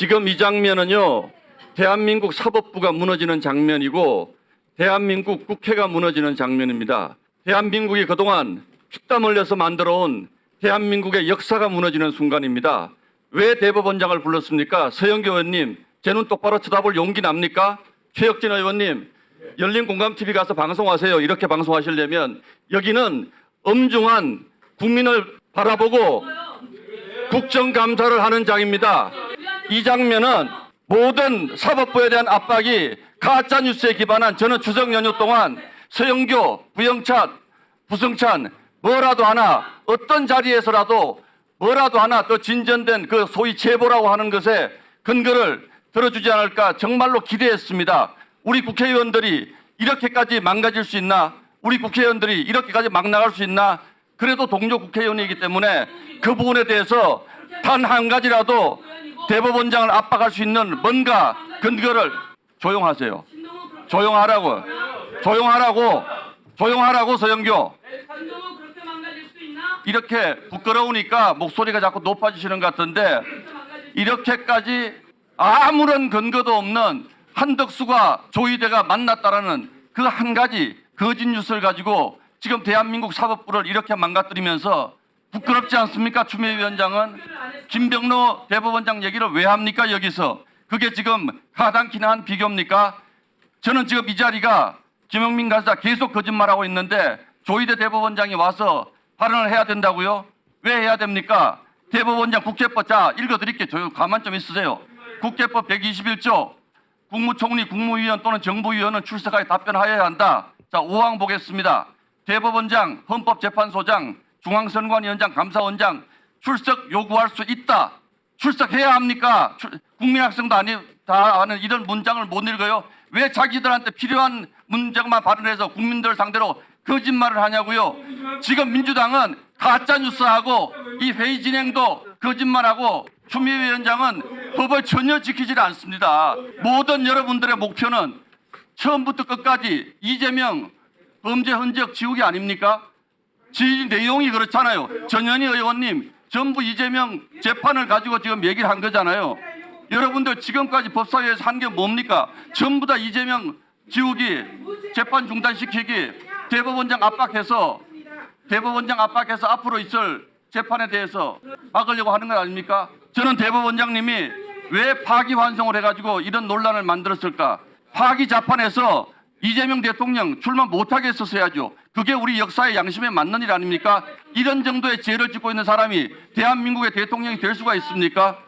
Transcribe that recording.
지금 이 장면은요, 대한민국 사법부가 무너지는 장면이고, 대한민국 국회가 무너지는 장면입니다. 대한민국이 그동안 피땀 흘려서 만들어온 대한민국의 역사가 무너지는 순간입니다. 왜 대법원장을 불렀습니까? 서영교 의원님, 제 눈 똑바로 쳐다볼 용기 납니까? 최혁진 의원님, 열린 공감 TV 가서 방송하세요. 이렇게 방송하시려면 여기는 엄중한 국민을 바라보고 국정감사를 하는 장입니다. 이 장면은 모든 사법부에 대한 압박이 가짜 뉴스에 기반한 저는 추석 연휴 동안 서영교, 부영찬, 부승찬 뭐라도 하나 어떤 자리에서라도 뭐라도 하나 더 진전된 그 소위 제보라고 하는 것에 근거를 들어주지 않을까 정말로 기대했습니다. 우리 국회의원들이 이렇게까지 망가질 수 있나? 우리 국회의원들이 이렇게까지 막 나갈 수 있나? 그래도 동료 국회의원이기 때문에 그 부분에 대해서 단 한 가지라도 대법원장을 압박할 수 있는 뭔가 근거를 조용하세요. 조용하라고. 조용하라고. 조용하라고 서영교. 이렇게 부끄러우니까 목소리가 자꾸 높아지시는 것 같은데 이렇게까지 아무런 근거도 없는 한덕수가 조희대가 만났다라는 그 한 가지 거짓 뉴스를 가지고 지금 대한민국 사법부를 이렇게 망가뜨리면서 부끄럽지 않습니까? 추미애 위원장은 김병로 대법원장 얘기를 왜 합니까? 여기서 그게 지금 가당키나 한 비교입니까? 저는 지금 이 자리가 김영민 간사 계속 거짓말하고 있는데 조희대 대법원장이 와서 발언을 해야 된다고요? 왜 해야 됩니까? 대법원장 국회법 자 읽어드릴게요. 저 가만 좀 있으세요. 국회법 121조 국무총리, 국무위원 또는 정부위원은 출석하여 답변하여야 한다. 자 5항 보겠습니다. 대법원장, 헌법재판소장, 중앙선관위원장, 감사원장 출석 요구할 수 있다. 출석해야 합니까? 출- 국민학생도 아니 다 아는 이런 문장을 못 읽어요. 왜 자기들한테 필요한 문장만 발언해서 국민들 상대로 거짓말을 하냐고요. 지금 민주당은 가짜 뉴스하고 이 회의 진행도 거짓말하고 추미애 위원장은 법을 전혀 지키지 않습니다. 모든 여러분들의 목표는 처음부터 끝까지 이재명 범죄 흔적 지우기 아닙니까? 지 내용이 그렇잖아요. 전현희 의원님 전부 이재명 재판을 가지고 지금 얘기를 한 거잖아요. 여러분들 지금까지 법사위에서 한 게 뭡니까? 전부 다 이재명 지우기, 재판 중단시키기, 대법원장 압박해서 대법원장 압박해서 앞으로 있을 재판에 대해서 막으려고 하는 것 아닙니까? 저는 대법원장님이 왜 파기환송을 해가지고 이런 논란을 만들었을까? 파기자판에서 이재명 대통령 출마 못하게 했었어야죠. 그게 우리 역사의 양심에 맞는 일 아닙니까? 이런 정도의 죄를 짓고 있는 사람이 대한민국의 대통령이 될 수가 있습니까?